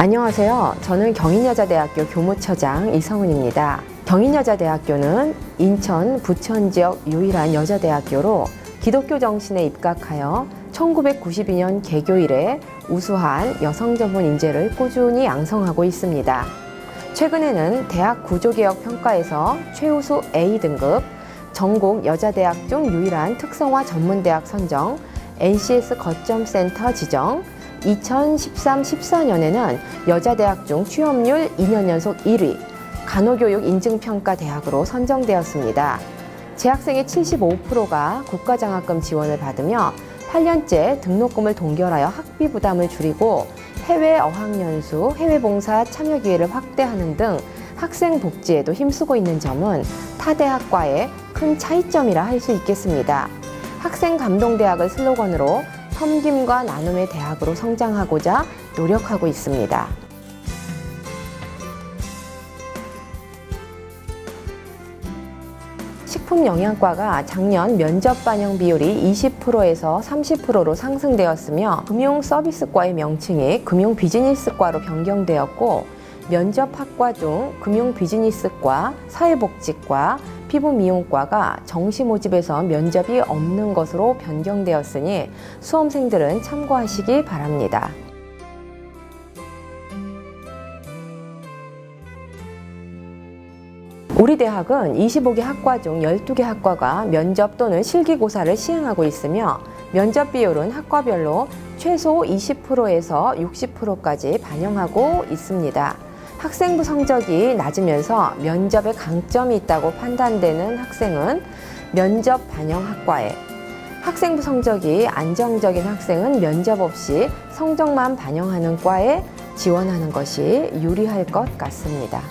안녕하세요. 저는 경인여자대학교 교무처장 이성은입니다. 경인여자대학교는 인천, 부천 지역 유일한 여자대학교로 기독교 정신에 입각하여 1992년 개교 이래 우수한 여성 전문 인재를 꾸준히 양성하고 있습니다. 최근에는 대학 구조개혁 평가에서 최우수 A 등급, 전국 여자대학 중 유일한 특성화 전문대학 선정, NCS 거점 센터 지정, 2013-14년에는 여자대학 중 취업률 2년 연속 1위, 간호교육 인증평가 대학으로 선정되었습니다. 재학생의 75%가 국가장학금 지원을 받으며 8년째 등록금을 동결하여 학비 부담을 줄이고 해외 어학연수, 해외 봉사 참여 기회를 확대하는 등 학생 복지에도 힘쓰고 있는 점은 타 대학과의 큰 차이점이라 할 수 있겠습니다. 학생 감동대학을 슬로건으로 섬김과 나눔의 대학으로 성장하고자 노력하고 있습니다. 식품영양과가 작년 면접 반영 비율이 20%에서 30%로 상승되었으며 금융서비스과의 명칭이 금융비즈니스과로 변경되었고 면접학과 중 금융비즈니스과, 사회복지과, 피부 미용과가 정시 모집에서 면접이 없는 것으로 변경되었으니 수험생들은 참고하시기 바랍니다. 우리 대학은 25개 학과 중 12개 학과가 면접 또는 실기고사를 시행하고 있으며 면접 비율은 학과별로 최소 20%에서 60%까지 반영하고 있습니다. 학생부 성적이 낮으면서 면접에 강점이 있다고 판단되는 학생은 면접 반영 학과에 학생부 성적이 안정적인 학생은 면접 없이 성적만 반영하는 과에 지원하는 것이 유리할 것 같습니다.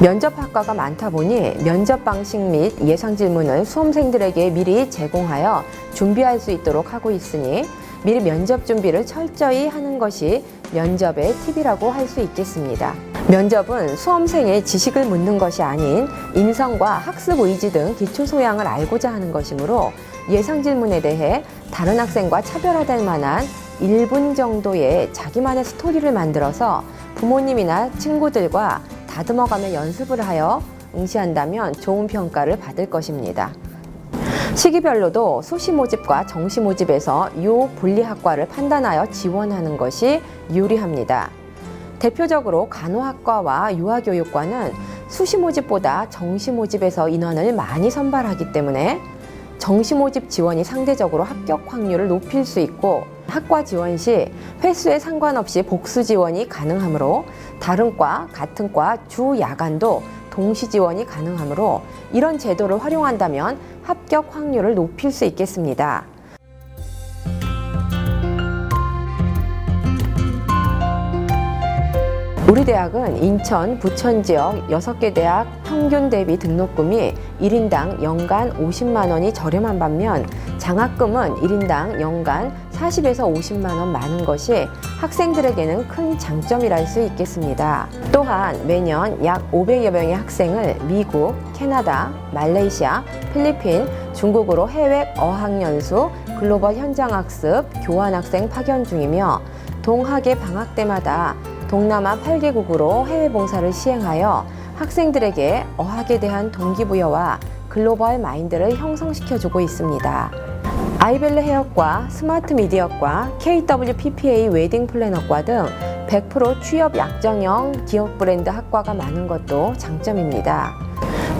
면접 학과가 많다 보니 면접 방식 및 예상 질문을 수험생들에게 미리 제공하여 준비할 수 있도록 하고 있으니 미리 면접 준비를 철저히 하는 것이 면접의 팁이라고 할 수 있겠습니다. 면접은 수험생의 지식을 묻는 것이 아닌 인성과 학습 의지 등 기초 소양을 알고자 하는 것이므로 예상 질문에 대해 다른 학생과 차별화될 만한 1분 정도의 자기만의 스토리를 만들어서 부모님이나 친구들과 다듬어가며 연습을 하여 응시한다면 좋은 평가를 받을 것입니다. 시기별로도 수시 모집과 정시 모집에서 요 분리학과를 판단하여 지원하는 것이 유리합니다. 대표적으로 간호학과와 유아교육과는 수시 모집보다 정시 모집에서 인원을 많이 선발하기 때문에 정시 모집 지원이 상대적으로 합격 확률을 높일 수 있고 학과 지원 시 횟수에 상관없이 복수 지원이 가능하므로 다른 과, 같은 과, 주 야간도 동시 지원이 가능하므로 이런 제도를 활용한다면 합격 확률을 높일 수 있겠습니다. 우리 대학은 인천, 부천 지역 6개 대학 평균 대비 등록금이 1인당 연간 50만 원이 저렴한 반면 장학금은 1인당 연간 40에서 50만 원 많은 것이 학생들에게는 큰 장점이랄 수 있겠습니다. 또한 매년 약 500여 명의 학생을 미국, 캐나다, 말레이시아, 필리핀, 중국으로 해외 어학연수, 글로벌 현장학습, 교환학생 파견 중이며 동학의 방학 때마다 동남아 8개국으로 해외 봉사를 시행하여 학생들에게 어학에 대한 동기부여와 글로벌 마인드를 형성시켜 주고 있습니다. 아이벨르 헤어과 스마트 미디어과 KWPPA 웨딩 플래너과 등 100% 취업 약정형 기업 브랜드 학과가 많은 것도 장점입니다.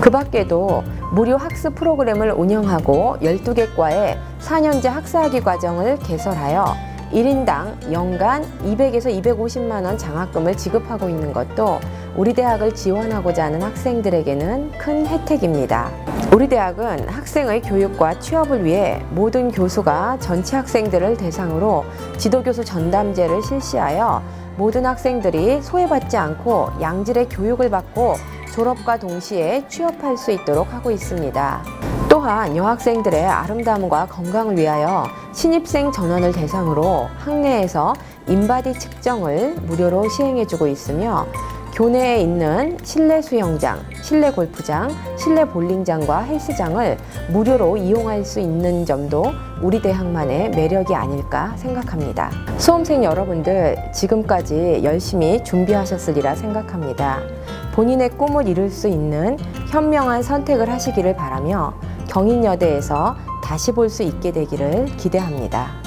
그 밖에도 무료 학습 프로그램을 운영하고 12개 과의 4년제 학사학위 과정을 개설하여 1인당 연간 200에서 250만 원 장학금을 지급하고 있는 것도 우리 대학을 지원하고자 하는 학생들에게는 큰 혜택입니다. 우리 대학은 학생의 교육과 취업을 위해 모든 교수가 전체 학생들을 대상으로 지도교수 전담제를 실시하여 모든 학생들이 소외받지 않고 양질의 교육을 받고 졸업과 동시에 취업할 수 있도록 하고 있습니다. 또한 여학생들의 아름다움과 건강을 위하여 신입생 전원을 대상으로 학내에서 인바디 측정을 무료로 시행해주고 있으며 교내에 있는 실내 수영장, 실내 골프장, 실내 볼링장과 헬스장을 무료로 이용할 수 있는 점도 우리 대학만의 매력이 아닐까 생각합니다. 수험생 여러분들 지금까지 열심히 준비하셨으리라 생각합니다. 본인의 꿈을 이룰 수 있는 현명한 선택을 하시기를 바라며 경인여대에서 다시 볼 수 있게 되기를 기대합니다.